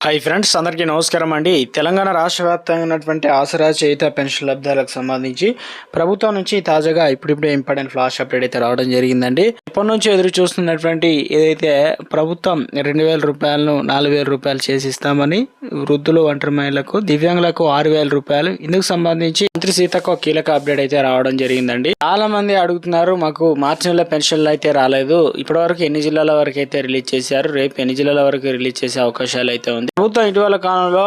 Hi friends అందరికీ నమస్కారం అండి. తెలంగాణ రాష్ట్ర వ్యాప్తంగా ఉన్నటువంటి ఆసరా చేత పెన్షన్ లబ్ధాలకు సంబంధించి ప్రభుత్వం నుంచి తాజాగా ఇప్పుడిప్పుడే ఇంపార్టెంట్ ఫ్లాష్ అప్డేట్ అయితే రావడం జరిగిందండి. ఇప్పటి నుంచి ఎదురు చూస్తున్నటువంటి ఏదైతే ప్రభుత్వం రెండు వేల రూపాయలను నాలుగు వేల రూపాయలు చేసి ఇస్తామని వృద్ధులు ఒంటరి మహిళలకు దివ్యాంగులకు ఆరు వేల రూపాయలు ఇందుకు సంబంధించి మంత్రి సీతకు కీలక అప్డేట్ అయితే రావడం జరిగిందండి. చాలా మంది అడుగుతున్నారు మాకు మార్చి నెల పెన్షన్లు అయితే రాలేదు. ఇప్పటివరకు ఎన్ని జిల్లాల వరకు అయితే రిలీజ్ చేశారు? రేపు ఎన్ని జిల్లాల వరకు రిలీజ్ చేసే అవకాశాలు అయితే ఉంది? ప్రభుత్వం ఇటీవల కాలంలో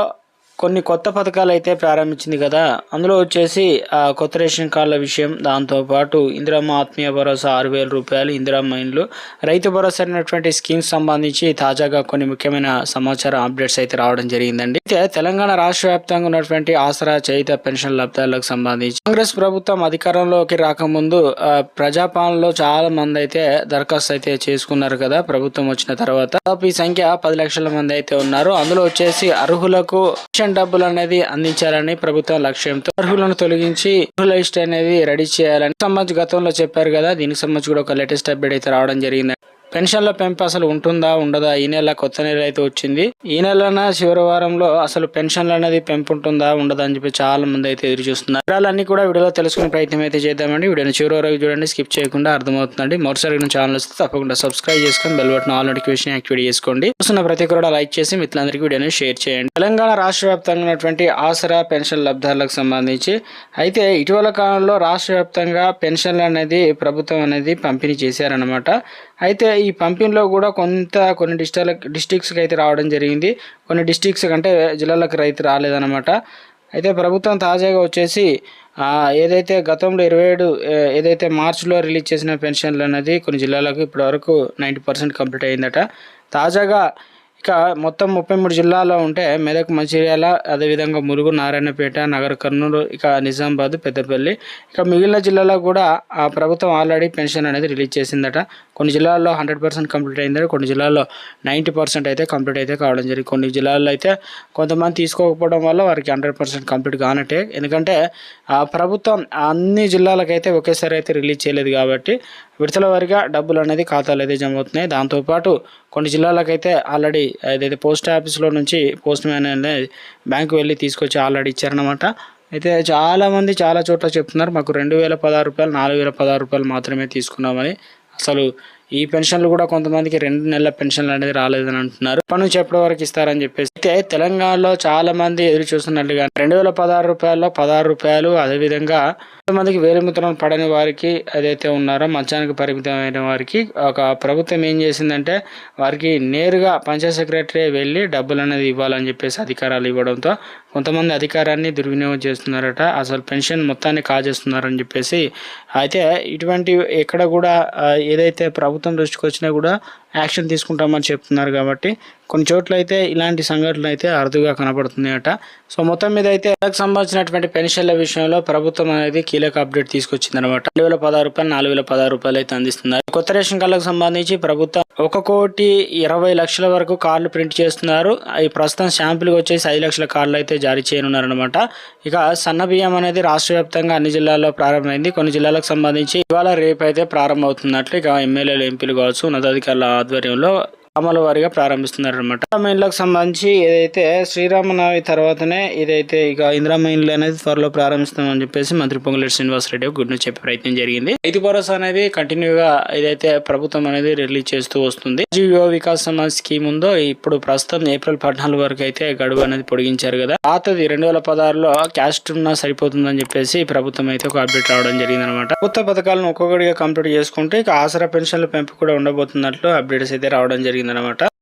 కొన్ని కొత్త పథకాలు అయితే ప్రారంభించింది కదా. అందులో వచ్చేసి ఆ కొత్త రేషన్ కార్డుల విషయం దాంతోపాటు ఇందిరమ్మ ఆత్మీయ భరోసా ఆరు వేల రూపాయలు ఇందిరమ్మ ఇండ్లు రైతు భరోసా అనేటువంటి స్కీమ్స్ సంబంధించి తాజాగా కొన్ని ముఖ్యమైన సమాచారం అప్డేట్స్ అయితే రావడం జరిగిందండి. అయితే తెలంగాణ రాష్ట్ర వ్యాప్తంగా ఉన్నటువంటి ఆసరా చేయిత పెన్షన్ లబ్ధాలకు సంబంధించి కాంగ్రెస్ ప్రభుత్వం అధికారంలోకి రాకముందు ప్రజాపాలనలో చాలా మంది అయితే దరఖాస్తు అయితే చేసుకున్నారు కదా. ప్రభుత్వం వచ్చిన తర్వాత ఈ సంఖ్య పది లక్షల మంది అయితే ఉన్నారు. అందులో వచ్చేసి అర్హులకు పెన్షన్ డబ్బులు అనేది అందించాలని ప్రభుత్వం లక్ష్యంతో అర్హులను తొలగించి అర్హుల లిస్ట్ అనేది రెడీ చేయాలని సంబంధించి గతంలో చెప్పారు కదా దీనికి సంబంధించి కూడా ఒక లేటెస్ట్ అప్డేట్ అయితే రావడం జరిగింది పెన్షన్ల పెంపు అసలు ఉంటుందా ఉండదా? ఈ నెల కొత్త నెల అయితే వచ్చింది. ఈ నెలన చివరి వారంలో అసలు పెన్షన్లు అనేది పెంపు ఉంటుందా ఉండదా అని చెప్పి చాలా మంది అయితే ఎదురు చూస్తున్నారు. వివరాలన్నీ కూడా వీడియోలో తెలుసుకునే ప్రయత్నం అయితే చేద్దామండి. వీడియోని చివరి వరకు చూడండి స్కిప్ చేయకుండా అర్థమవుతుందండి. మరోసారి ఛానల్ వస్తే తప్పకుండా సబ్స్క్రైబ్ చేసుకొని bell button all notification activate చేసుకోండి. చూస్తున్న ప్రతి కూడా లైక్ చేసి మిత్రులందరికీ వీడియోని షేర్ చేయండి. తెలంగాణ రాష్ట్ర వ్యాప్తంగా ఉన్నటువంటి ఆసరా పెన్షన్ లబ్ధాలకు సంబంధించి అయితే ఇటీవల కాలంలో రాష్ట్ర వ్యాప్తంగా పెన్షన్లు అనేది ప్రభుత్వం అనేది పంపిణీ చేశారనమాట అయితే ఈ పంపింగ్లో కూడా కొంత కొన్ని డిస్ట్రిక్ డిస్టిక్స్కి అయితే రావడం జరిగింది. కొన్ని డిస్టిక్స్ కంటే జిల్లాలకు రైతు రాలేదన్నమాట. అయితే ప్రభుత్వం తాజాగా వచ్చేసి ఏదైతే గతంలో ఇరవై ఏడు ఏదైతే మార్చిలో రిలీజ్ చేసిన పెన్షన్లు అనేది కొన్ని జిల్లాలకు ఇప్పటివరకు నైంటీ పర్సెంట్ కంప్లీట్ అయిందట తాజాగా ఇక మొత్తం ముప్పై మూడు జిల్లాలో ఉంటే మెదక్ మంచిర్యాల అదేవిధంగా ములుగు నారాయణపేట నగర కర్నూలు ఇక నిజామాబాద్ పెద్దపల్లి. ఇక మిగిలిన జిల్లాలో కూడా ఆ ప్రభుత్వం ఆల్రెడీ పెన్షన్ అనేది రిలీజ్ చేసిందట. కొన్ని జిల్లాల్లో హండ్రెడ్ పర్సెంట్ కంప్లీట్ అయిందట కొన్ని జిల్లాల్లో నైంటీ పర్సెంట్ అయితే కంప్లీట్ అయితే కావడం జరిగింది. కొన్ని జిల్లాల్లో అయితే కొంతమంది తీసుకోకపోవడం వల్ల వారికి హండ్రెడ్ పర్సెంట్ కంప్లీట్ కానట్టే. ఎందుకంటే ఆ ప్రభుత్వం అన్ని జిల్లాలకైతే ఒకేసారి అయితే రిలీజ్ చేయలేదు కాబట్టి విడతల వారిగా డబ్బులు అనేది ఖాతాలు అయితే జమ అవుతున్నాయి. దాంతోపాటు కొన్ని జిల్లాలకైతే ఆల్రెడీ ఏదైతే పోస్ట్ ఆఫీస్లో నుంచి పోస్ట్ మ్యాన్ అనేది బ్యాంకు వెళ్ళి తీసుకొచ్చి ఆల్రెడీ ఇచ్చారనమాట అయితే చాలామంది చాలా చోట్ల చెప్తున్నారు మాకు రెండు వేల పదహారు రూపాయలు నాలుగు వేల పదహారు రూపాయలు మాత్రమే తీసుకున్నామని. అసలు ఈ పెన్షన్లు కూడా కొంతమందికి రెండు నెలల పెన్షన్లు అనేది రాలేదని అంటున్నారు. ఇప్పటి నుంచి ఎప్పటి వరకు ఇస్తారని చెప్పేసి. అయితే తెలంగాణలో చాలా మంది ఎదురు చూస్తున్నట్టుగా రెండు వేల పదహారు రూపాయల్లో పదహారు రూపాయలు అదేవిధంగా కొంతమందికి వేలిముద్రలు పడని వారికి ఏదైతే ఉన్నారో మంచానికి పరిమితమైన వారికి ఒక ప్రభుత్వం ఏం చేసిందంటే వారికి నేరుగా పంచాయత్ సెక్రటరీ వెళ్ళి డబ్బులు అనేది ఇవ్వాలని చెప్పేసి అధికారాలు ఇవ్వడంతో కొంతమంది అధికారాన్ని దుర్వినియోగం చేస్తున్నారట. అసలు పెన్షన్ మొత్తాన్ని కాజేస్తున్నారని చెప్పేసి. అయితే ఇటువంటి ఎక్కడ కూడా ఏదైతే ప్రభుత్వం దృష్టికి వచ్చినా కూడా యాక్షన్ తీసుకుంటామని చెప్తున్నారు కాబట్టి కొన్ని చోట్ల అయితే ఇలాంటి సంఘటనలు అయితే అరుదుగా కనబడుతున్నాయట సో మొత్తం మీద అయితే వాళ్ళకి సంబంధించినటువంటి పెన్షన్ల విషయంలో ప్రభుత్వం అనేది కీలక అప్డేట్ తీసుకొచ్చింది అనమాట రెండు వేల పదహారు రూపాయలు నాలుగు వేల పదహారు రూపాయలు అయితే అందిస్తున్నారు. కొత్త రేషన్ కార్డులకు సంబంధించి ప్రభుత్వం ఒక కోటి ఇరవై లక్షల వరకు కార్డులు ప్రింట్ చేస్తున్నారు. ఈ ప్రస్తుతం శాంపుల్గా వచ్చేసి ఐదు లక్షల కార్డులు అయితే జారీ చేయనున్నారు అనమాట ఇక సన్న బియ్యం అనేది రాష్ట్ర వ్యాప్తంగా అన్ని జిల్లాల్లో ప్రారంభమైంది. కొన్ని జిల్లాలకు సంబంధించి ఇవాళ రేపు అయితే ప్రారంభమవుతున్నట్లు ఇక ఎమ్మెల్యేలు ఎంపీలు కావచ్చు ఉన్నతాధికారుల ఆధ్వర్యంలో అమలు వారిగా ప్రారంభిస్తున్నారు అనమాట ఇండ్లకు సంబంధించి ఏదైతే శ్రీరామనవమి తర్వాతనే ఇదైతే ఇక ఇందిరామ ఇండ్లు అనేది త్వరలో ప్రారంభిస్తామని చెప్పేసి మంత్రి పొంగులేటి శ్రీనివాసరెడ్డి గుడ్ న్యూస్ చెప్పే ప్రయత్నం జరిగింది. రైతు భరోసా అనేది కంటిన్యూగా ఏదైతే ప్రభుత్వం అనేది రిలీజ్ చేస్తూ వస్తుంది. యువ వికాస్ సమాజ్ స్కీమ్ ఉందో ఇప్పుడు ప్రస్తుతం ఏప్రిల్ పద్నాలుగు వరకు అయితే గడువు అనేది పొడిగించారు కదా. పాతది రెండు వేల పదహారులో క్యాస్ట్ ఉన్నా సరిపోతుందని చెప్పేసి ప్రభుత్వం అయితే ఒక అప్డేట్ రావడం జరిగింది అనమాట కొత్త పథకాలను ఒక్కొక్కటిగా కంప్లీట్ చేసుకుంటే ఇక ఆసరా పెన్షన్ల పెంపు కూడా ఉండబోతున్నట్లు అప్డేట్స్ అయితే రావడం జరిగింది. జరిగిందనమాట.